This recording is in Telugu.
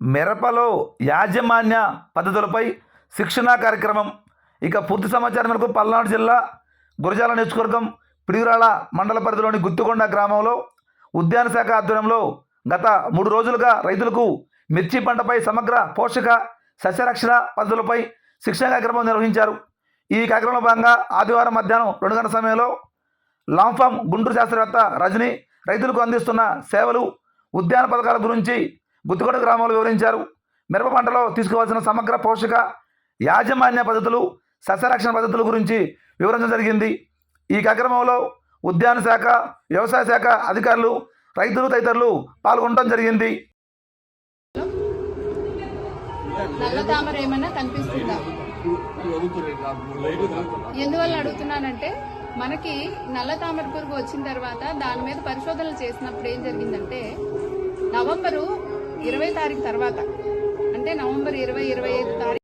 మిరపలో యాజమాన్య పద్ధతులపై శిక్షణా కార్యక్రమం. ఇక పూర్తి సమాచారం మేరకు పల్నాడు జిల్లా గురజాల నియోజకవర్గం పిడుగురాళ మండల పరిధిలోని గుత్తికొండ గ్రామంలో ఉద్యాన శాఖ ఆధ్వర్యంలో గత మూడు రోజులుగా రైతులకు మిర్చి పంటపై సమగ్ర పోషక సస్యరక్షణ పద్ధతులపై శిక్షణ కార్యక్రమం నిర్వహించారు. ఈ కార్యక్రమంలో భాగంగా ఆదివారం మధ్యాహ్నం రెండు గంటల సమయంలో లాంఫామ్ గుంటూరు శాస్త్రవేత్త రజని రైతులకు అందిస్తున్న సేవలు ఉద్యాన పథకాల గురించి గుత్తికొండ గ్రామంలో వివరించారు. మిరప పంటలో తీసుకోవాల్సిన సమగ్ర పోషక యాజమాన్య పద్ధతులు సస్యరక్షణ పద్ధతుల గురించి వివరించడం జరిగింది. ఈ కార్యక్రమంలో ఉద్యాన శాఖ వ్యవసాయ శాఖ అధికారులు రైతులు తదితరులు పాల్గొనడం జరిగింది. నల్ల తామర ఏమైనా కనిపిస్తుందా? ఎందువల్ల అడుగుతున్నానంటే మనకి నల్ల తామర పురుగు వచ్చిన తర్వాత దాని మీద పరిశోధనలు చేసినప్పుడు ఏం జరిగిందంటే నవంబరు ఇరవై తారీఖు తర్వాత అంటే నవంబర్ ఇరవై ఇరవై